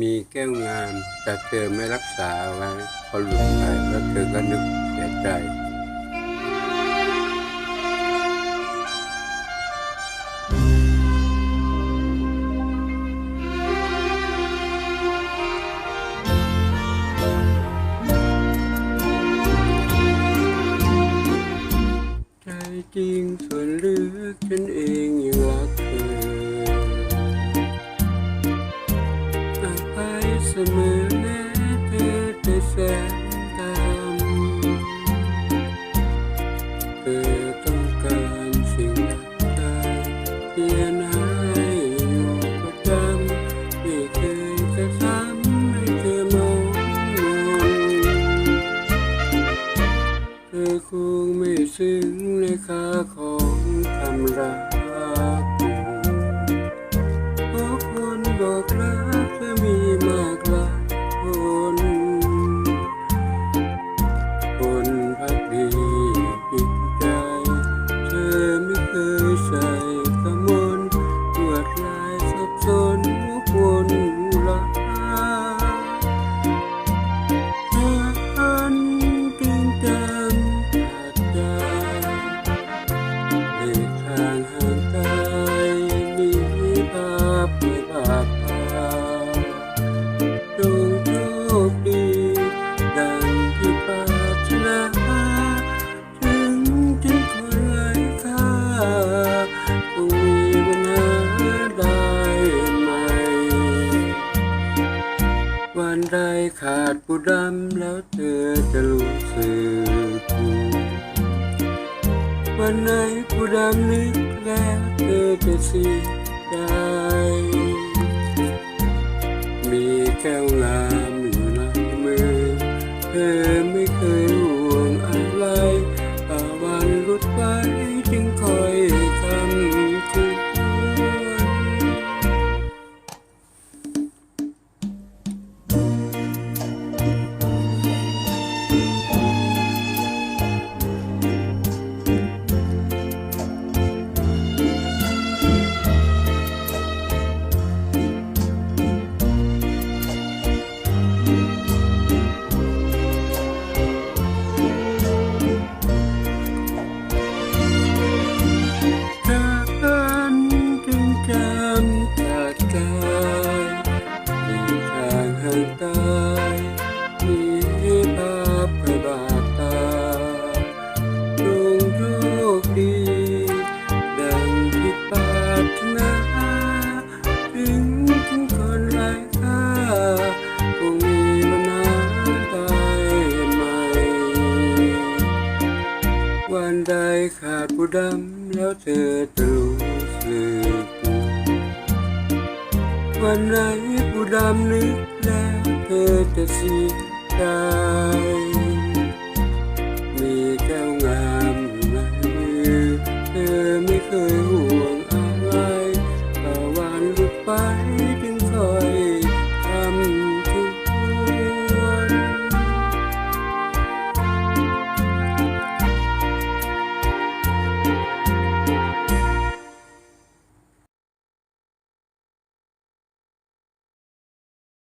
มีแก้วงามแต่เธอไม่รักษาไว้พอหลุดไปแล้วเธอก็นึกเสียใจใจจริงส่วนลึกฉันเอง มอแม้เธอจะแสนดำเธอต้องการสิ่งใดเพียงให้อยู่ประจำไม่เคยจะทำให้เธอมองมนเธอคงไม่ซึ้งในค่าของคำรักเพราะคนบอกรัก นพักดี ขาดผู้ดำแล้วเธอจะรู้สึกวันไหนผู้ดำนึกแล้วเธอจะเสียใจมีแก้วงามอยู่ในมือเธอาดผู้ดำแล้วเธอจะรู้สึกวันไหนผู้ดำนึกแล้วเธอจะเสียใจมีแก้วงามอในมือเธอไม่เคย